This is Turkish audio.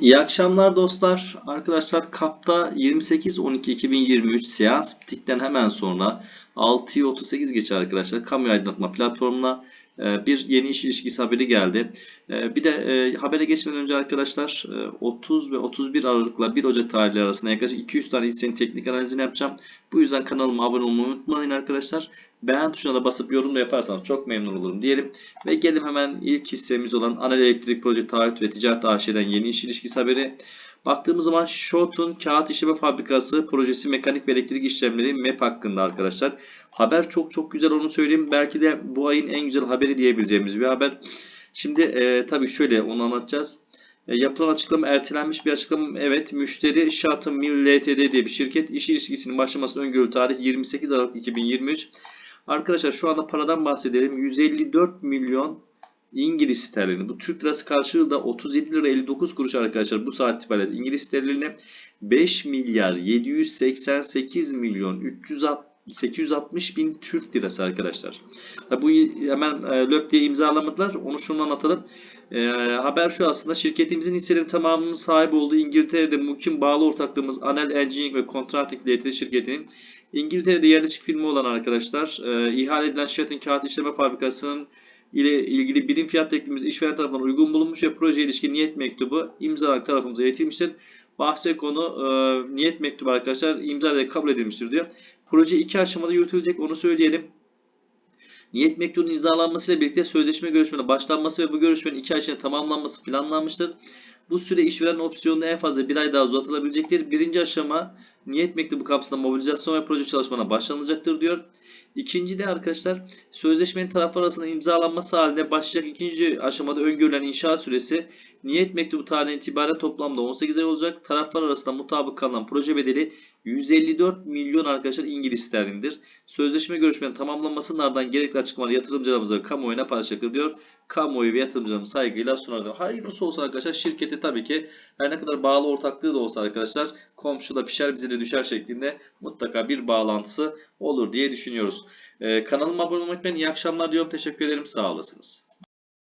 İyi akşamlar dostlar. Arkadaşlar KAP'ta 28-12-2023 seans bittikten hemen sonra 6'yı 38 geçe arkadaşlar kamu aydınlatma platformuna e, bir yeni iş ilişkisi haberi geldi. E, Bir de e, habere geçmeden önce arkadaşlar e, 30 ve 31 Aralık'la 1 Ocak tarihleri arasında yaklaşık 200 tane hissenin teknik analizini yapacağım. Bu yüzden kanalıma abone olmayı unutmayın arkadaşlar. Beğen tuşuna da basıp yorum da yaparsanız çok memnun olurum diyelim. Ve gelin hemen ilk hissemiz olan Anel Elektrik Proje Taahhüt ve Ticaret AŞ'den yeni iş ilişkisi haberi. Baktığımız zaman Şot'un kağıt işleme fabrikası projesi mekanik ve elektrik işlemleri MEP hakkında arkadaşlar. Haber çok çok güzel onu söyleyeyim. Belki de bu ayın en güzel haberi diyebileceğimiz bir haber. Şimdi e, tabii şöyle onu anlatacağız. E, yapılan açıklama ertelenmiş bir açıklama. Evet müşteri Şatın Mil Ltd diye bir şirket iş ilişkisinin başlamasının öngörülü tarih 28 Aralık 2023. Arkadaşlar şu anda paradan bahsedelim. 154 milyon İngiliz sterlini. Bu Türk lirası karşılığı da 37 lira 59 kuruş arkadaşlar. Bu saat itibariyle İngiliz sterlini 5 milyar 788 milyon 360 860 bin Türk lirası arkadaşlar. Bu hemen e, löp diye imzalamadılar. Onu şunu anlatalım. E, haber şu aslında şirketimizin hisselerinin tamamının sahibi olduğu İngiltere'de mukim bağlı ortaklığımız Anel Engineering ve Contracting Ltd şirketinin İngiltere'de yerleşik firma olan arkadaşlar e, ihale edilen Şat'ın kağıt işleme fabrikasının ile ilgili birim fiyat teklifimiz işveren tarafından uygun bulunmuş ve projeye ilişkin niyet mektubu imzalarak tarafımıza iletilmiştir. Bahse konu e, niyet mektubu arkadaşlar imza kabul edilmiştir diyor. Proje iki aşamada yürütülecek onu söyleyelim. Niyet mektubunun imzalanmasıyla birlikte sözleşme görüşmelerine başlanması ve bu görüşmenin iki ay içinde tamamlanması planlanmıştır. Bu süre işveren opsiyonunda en fazla bir ay daha uzatılabilecektir. Birinci aşama niyet mektubu kapsamında mobilizasyon ve proje çalışmalarına başlanılacaktır diyor. İkinci de arkadaşlar sözleşmenin taraflar arasında imzalanması halinde başlayacak ikinci aşamada öngörülen inşaat süresi niyet mektubu tarihinden itibaren toplamda 18 ay olacak. Taraflar arasında mutabık kalınan proje bedeli 154 milyon arkadaşlar İngiliz sterlindir. Sözleşme görüşmenin tamamlanmasının ardından gerekli açıklamaları yatırımcılarımıza ve kamuoyuna paylaşacaktır diyor. Kamuoyu ve yatırımcılarımız saygıyla sunarım. Hayırlısı olsun arkadaşlar. Şirketi tabii ki her ne kadar bağlı ortaklığı da olsa arkadaşlar komşuda pişer bize de düşer şeklinde mutlaka bir bağlantısı olur diye düşünüyoruz. Ee, kanalıma abone olmayı unutmayın. İyi akşamlar diyorum. Teşekkür ederim. Sağ olasınız.